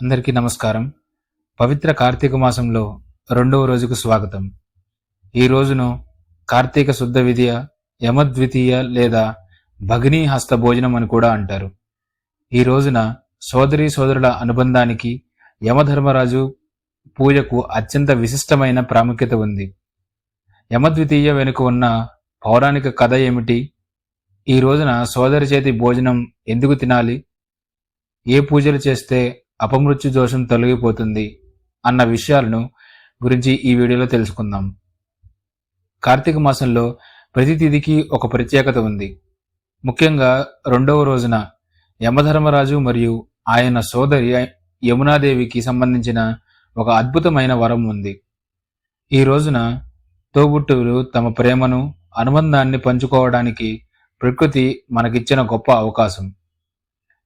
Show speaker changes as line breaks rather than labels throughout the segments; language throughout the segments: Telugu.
అందరికీ నమస్కారం. పవిత్ర కార్తీక మాసంలో రెండవ రోజుకు స్వాగతం. ఈ రోజును కార్తీక శుద్ధ విధియ యమద్వితీయ లేదా భగినీ హస్త భోజనం అని కూడా అంటారు. ఈ రోజున సోదరి సోదరుల అనుబంధానికి యమధర్మరాజు పూజకు అత్యంత విశిష్టమైన ప్రాముఖ్యత ఉంది. యమద్వితీయ వెనుక ఉన్న పౌరాణిక కథ ఏమిటి? ఈ రోజున సోదరి చేతి భోజనం ఎందుకు తినాలి? ఏ పూజలు చేస్తే అపమృత్యు దోషం తొలగిపోతుంది అన్న విషయాలను గురించి ఈ వీడియోలో తెలుసుకుందాం. కార్తీక మాసంలో ప్రతి తిథికి ఒక ప్రత్యేకత ఉంది. ముఖ్యంగా రెండవ రోజున యమధర్మరాజు మరియు ఆయన సోదరి యమునాదేవికి సంబంధించిన ఒక అద్భుతమైన వరం ఉంది. ఈ రోజున తోబుట్టువులు తమ ప్రేమను అనుబంధాన్ని పంచుకోవడానికి ప్రకృతి మనకిచ్చిన గొప్ప అవకాశం.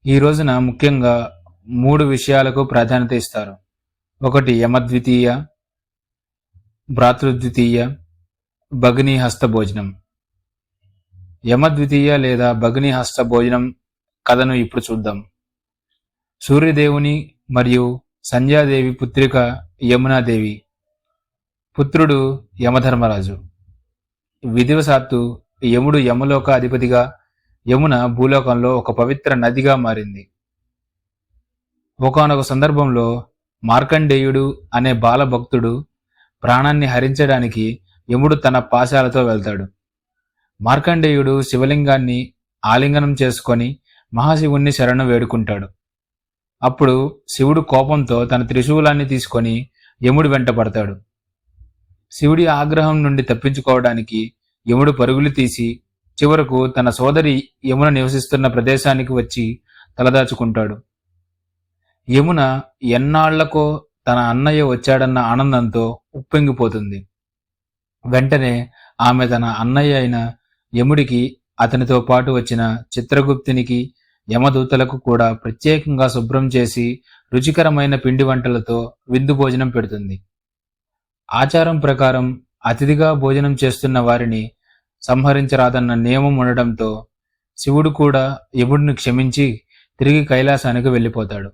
ఈ రోజున ముఖ్యంగా మూడు విషయాలకు ప్రాధాన్యత ఇస్తారు. ఒకటి యమద్వితీయ భ్రాతృద్వితీయ భగ్ని హస్త భోజనం. యమద్వితీయ లేదా భగ్ని హస్త భోజనం కథను ఇప్పుడు చూద్దాం. సూర్యదేవుని మరియు సంధ్యాదేవి పుత్రిక యమునాదేవి. పుత్రుడు యమధర్మరాజు. విధివశాత్తు యముడు యమలోక అధిపతిగా యమున భూలోకంలో ఒక పవిత్ర నదిగా మారింది. ఒకనొక సందర్భంలో మార్కండేయుడు అనే బాలభక్తుడు ప్రాణాన్ని హరించడానికి యముడు తన పాశాలతో వెళ్తాడు. మార్కండేయుడు శివలింగాన్ని ఆలింగనం చేసుకొని మహాశివుణ్ణి శరణు వేడుకుంటాడు. అప్పుడు శివుడు కోపంతో తన త్రిశూలాన్ని తీసుకొని యముడు వెంట పడతాడు. శివుడి ఆగ్రహం నుండి తప్పించుకోవడానికి యముడు పరుగులు తీసి చివరకు తన సోదరి యమున నివసిస్తున్న ప్రదేశానికి వచ్చి తలదాచుకుంటాడు. యమున ఎన్నాళ్ళకో తన అన్నయ్య వచ్చాడన్న ఆనందంతో ఉప్పొంగిపోతుంది. వెంటనే ఆమె తన అన్నయ్య అయిన యముడికి అతనితో పాటు వచ్చిన చిత్రగుప్తునికి యమదూతలకు కూడా ప్రత్యేకంగా శుభ్రం చేసి రుచికరమైన పిండి వంటలతో విందు భోజనం పెడుతుంది. ఆచారం ప్రకారం అతిథిగా భోజనం చేస్తున్న వారిని సంహరించరాదన్న నియమం ఉండడంతో శివుడు కూడా యముడిని క్షమించి తిరిగి కైలాసానికి వెళ్ళిపోతాడు.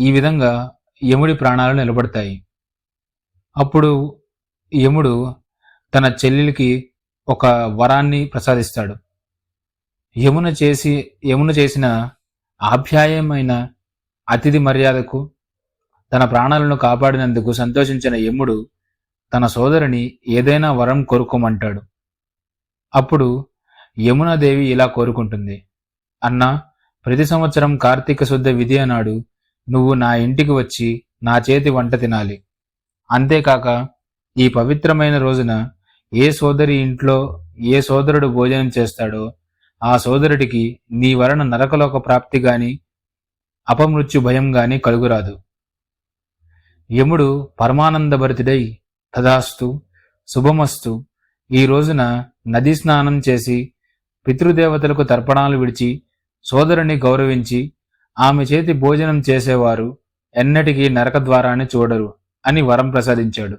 ఈ విధంగా యముడి ప్రాణాలు నిలబడతాయి. అప్పుడు యముడు తన చెల్లెలికి ఒక వరాన్ని ప్రసాదిస్తాడు. యమున చేసి యమున చేసిన ఆప్యాయమైన అతిథి మర్యాదకు తన ప్రాణాలను కాపాడినందుకు సంతోషించిన యముడు తన సోదరిని ఏదైనా వరం కోరుకోమంటాడు. అప్పుడు యమునాదేవి ఇలా కోరుకుంటుంది. అన్నా ప్రతి సంవత్సరం కార్తీక శుద్ధ విధి అన్నాడు నువ్వు నా ఇంటికి వచ్చి నా చేతి వంట తినాలి. అంతేకాక ఈ పవిత్రమైన రోజున ఏ సోదరి ఇంట్లో ఏ సోదరుడు భోజనం చేస్తాడో ఆ సోదరుడికి నీ వలన నరకలోక ప్రాప్తి గాని అపమృత్యు భయం గాని కలుగురాదు. యముడు పరమానందభరితుడై తదాస్తు శుభమస్తు. ఈ రోజున నదీ స్నానం చేసి పితృదేవతలకు తర్పణాలు విడిచి సోదరుని గౌరవించి ఆమె చేతి భోజనం చేసేవారు ఎన్నటికీ నరక ద్వారాన్ని చూడరు అని వరం ప్రసాదించాడు.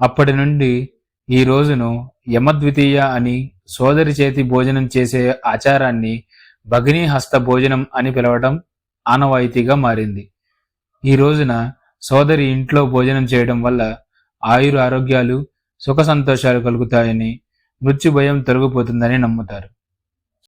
అప్పటి నుండి ఈ రోజును యమద్వితీయ అని సోదరి చేతి భోజనం చేసే ఆచారాన్ని భగినీ హస్త భోజనం అని పిలవడం ఆనవాయితీగా మారింది. ఈ రోజున సోదరి ఇంట్లో భోజనం చేయడం వల్ల ఆయుర ఆరోగ్యాలు సుఖ సంతోషాలు కలుగుతాయని మృత్యు భయం తొలగిపోతుందని నమ్ముతారు.